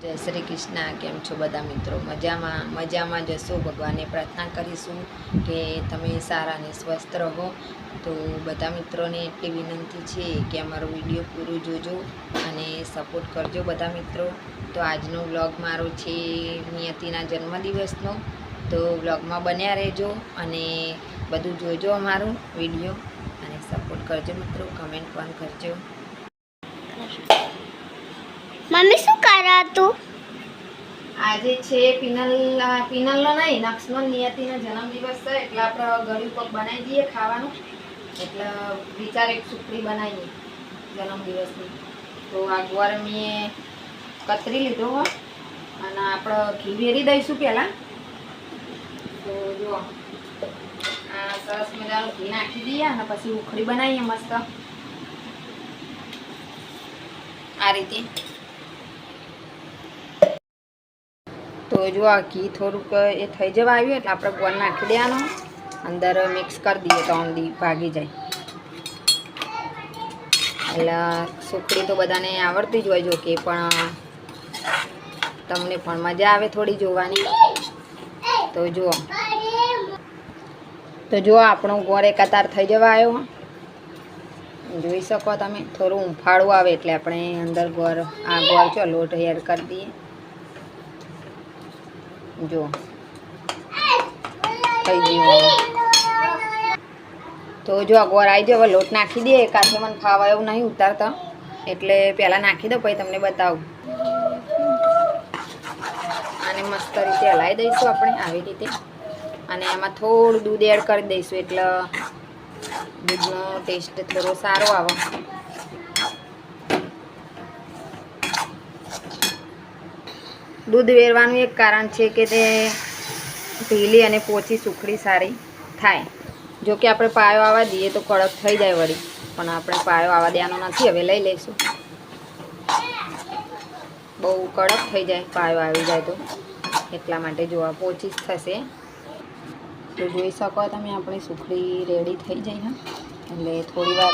જય શ્રી કૃષ્ણ, કેમ છો બધા મિત્રો? મજામાં મજામાં જશો ભગવાનને પ્રાર્થના કરીશું કે તમે સારા અને સ્વસ્થ રહો. તો બધા મિત્રોને એટલી વિનંતી છે કે અમારો વીડિયો પૂરો જોજો અને સપોર્ટ કરજો બધા મિત્રો. તો આજનો વ્લોગ મારો છે નિયતિના જન્મદિવસનો. તો વ્લોગમાં બન્યા રહેજો અને બધું જોજો અમારું વીડિયો અને સપોર્ટ કરજો મિત્રો, કમેન્ટ પણ કરજો. મમ્મી શું કરે તું આજે છે પિનલ પિનલનો નહીં, નક્ષનો નિયતિનો જન્મદિવસ છે. એટલે આપણે ગળ્યું પગ બનાવી દઈએ ખાવાનું. એટલે વિચાર એક સુખડી બનાવીએ જન્મદિવસની. તો આ ગોળ મેં કતરી લીધો હો. અને આપણે ઘી વેરી દઈશું પહેલાં. તો જો આ સરસ મજાનું ઘી નાખી દઈએ અને પછી ઉખડી બનાવીએ મસ્ત. આ રીતે. તો જો આ ઘી થોડુંક એ થઈ જવા આવ્યું એટલે આપણે ગોળ નાખી દેવાનો. અંદર મિક્સ કરી દઈએ તો ઊંધી ભાગી જાય. એટલે સુખડી તો બધાને આવડતી જ હોય જો કે પણ તમને પણ મજા આવે થોડી જોવાની. તો જુઓ. તો જુઓ આપણો ગોળ એકાતાર થઈ જવા આવ્યો. જોઈ શકો તમે, થોડું ઉંફાળું આવે એટલે આપણે અંદર ગોળ, આ ગોળ ચો લોટ હેર કરી દઈએ. જો. થઈ ગયું તો જો અગવાર આવી જાય હવે લોટ નાખી દે કાંઠે મને ખાવા એવું નહીં ઉતારતા. એટલે પહેલાં નાખી દો પછી તમને બતાવું. આને મસ્ત રીતે હલાવી દઈશું આપણે, આવી રીતે. અને એમાં થોડું દૂધ એડ કરી દઈશું, એટલે દૂધનો ટેસ્ટ થોડો સારો આવે. દૂધ વેરવાનું એક કારણ છે કે તે ઢીલી અને પોચી સુખડી સારી થાય. જો કે આપણે પાયો આવવા દઈએ તો કડક થઈ જાય વળી, પણ આપણે પાયો આવવા દેવાનો નથી, હવે લઈ લઈશું. બહુ કડક થઈ જાય, પાયો આવી જાય તો. એટલા માટે જોવા પોચી જ થશે. તો જોઈ શકો તમે આપણી સુખડી રેડી થઈ જાય હા. એટલે થોડી વાર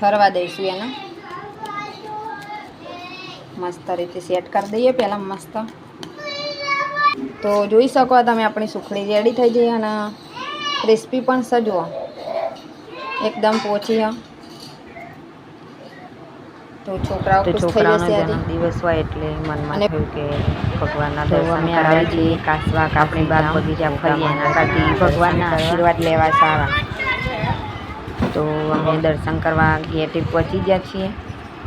ઠરવા દઈશું એને. મસ્ત રીતે સેટ કરી દઈએ પહેલાં મસ્ત. તો જોઈ શકો તમે આપણી સુખડી રેડી થઈ જઈ અને ક્રિસ્પી પણ સજવો એકદમ પોચી હ તો છોકરાઓ તો ખુશ થઈ છોકરાઓનો જશે આજે. જન્મદિવસ હોય એટલે મનમાં અને થયું કે ભગવાનના તો દર્શન અમે કરવા આવ્યા જઈએ છીએ. કાસવા કાપણી બાગ બગીચા ફરીએ એના કરતી દર્શન ભગવાનના કરવા. આશીર્વાદ લેવા સારા. તો અમે દર્શન કરવા ગેટે પહોંચી ગયા છીએ.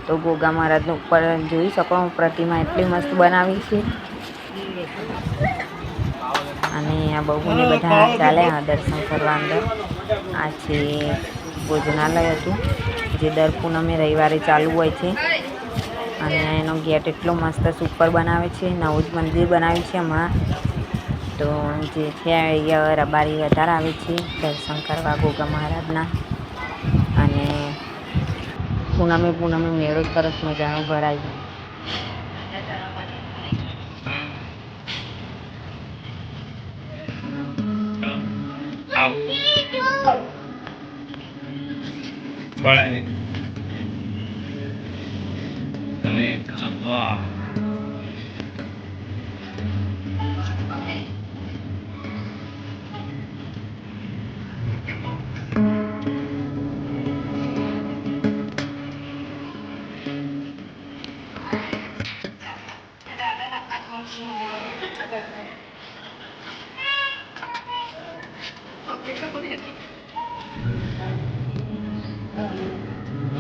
તો ગોગા મહારાજનું ઉપર જોઈ શકો પ્રતિમા એટલી મસ્ત બનાવી છે. અને આ બહુને બધા ચાલ્યા દર્શન કરવા અંદર. આ છે ભોજનાલય હતું, જે દર પૂનમે રવિવારે ચાલુ હોય છે. અને એનો ગેટ એટલો મસ્ત સુપર બનાવે છે, નવું જ મંદિર બનાવ્યું છે હમણાં. તો જે છે રબારી વધારે આવે છે, દર્શન કરવા ગોગા મહારાજના. પૂનમે પૂનમે મેળો સરસ મજાનો ભરાય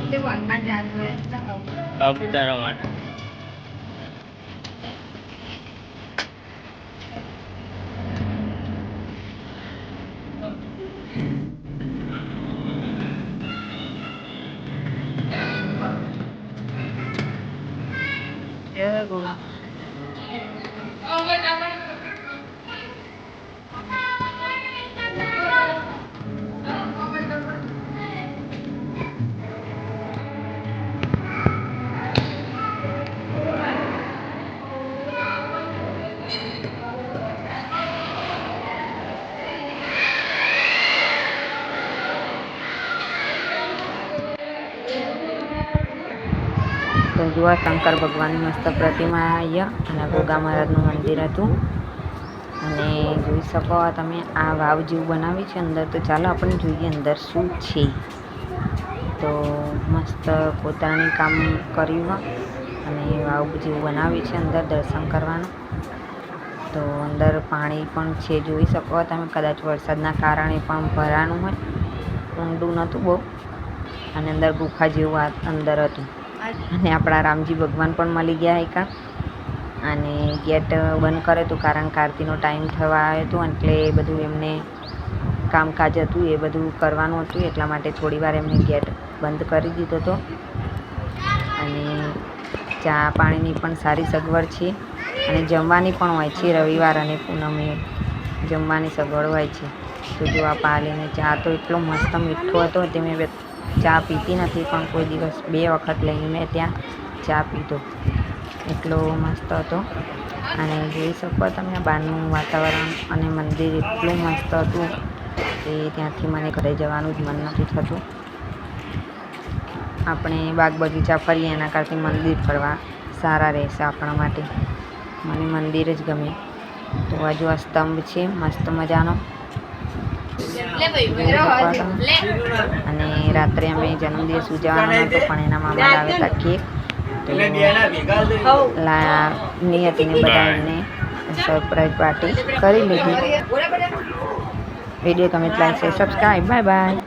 છે Vale. Dale, calma. Up તારા માટે જય ગોગા તો જુઓ શંકર ભગવાનની મસ્ત પ્રતિમા અહીંયા અને ગોગા મહારાજનું મંદિર હતું. અને જોઈ શકો તમે, આ વાવ જેવું બનાવી છે અંદર. તો ચાલો આપણે જોઈએ અંદર શું છે. તો મસ્ત પોતાની કામ કર્યું અને વાવ જેવું બનાવ્યું છે અંદર દર્શન કરવાનું. તો અંદર પાણી પણ છે, જોઈ શકો તમે. કદાચ વરસાદના કારણે પણ ભરાનું હોય. ઊંડું નહોતું બહુ. અને અંદર ગુફા જેવું અંદર હતું. અને આપણા રામજી ભગવાન પણ મળી ગયા હેકા અને ગેટ બંધ કરે હતું કારણ કારતીનો ટાઈમ થવા આવ્યો હતો એટલે એ બધું એમને કામકાજ હતું, એ બધું કરવાનું હતું, એટલા માટે થોડી વાર એમને ગેટ બંધ કરી દીધો હતો. અને ચા પાણીની પણ સારી સગવડ છે. અને જમવાની પણ હોય છે રવિવાર અને પૂનમે. જમવાની સગવડ હોય છે. તો જો આ પાલીને ચા તો એટલો મસ્ત મીઠો હતો, તે મેં ચા પીતી નથી પણ કોઈ દિવસ બે વખત લઈને મેં ત્યાં ચા પીધો. એટલો મસ્ત હતો. અને જોઈ શકો તમે બહારનું વાતાવરણ અને મંદિર એટલું મસ્ત હતું કે ત્યાંથી મને ઘરે જવાનું જ મન નથી થતું. આપણે બાગ બગીચા ફરીએ એના કરતાં મંદિર ફરવા સારા રહેશે આપણા માટે. મને મંદિર જ ગમે. તો આ જો આ સ્તંભ છે, મસ્ત મજાનો. અને રાત્રે અમે જન્મદિવસ ઉજવવાનો હતો પણ એના મામા લાવ્યા હતા કેક. તો લા નિયતિને બધા એમને સરપ્રાઈઝ પાર્ટી કરી લીધી. વીડિયો ગમે લાઈક સબસ્ક્રાઈબ બાય બાય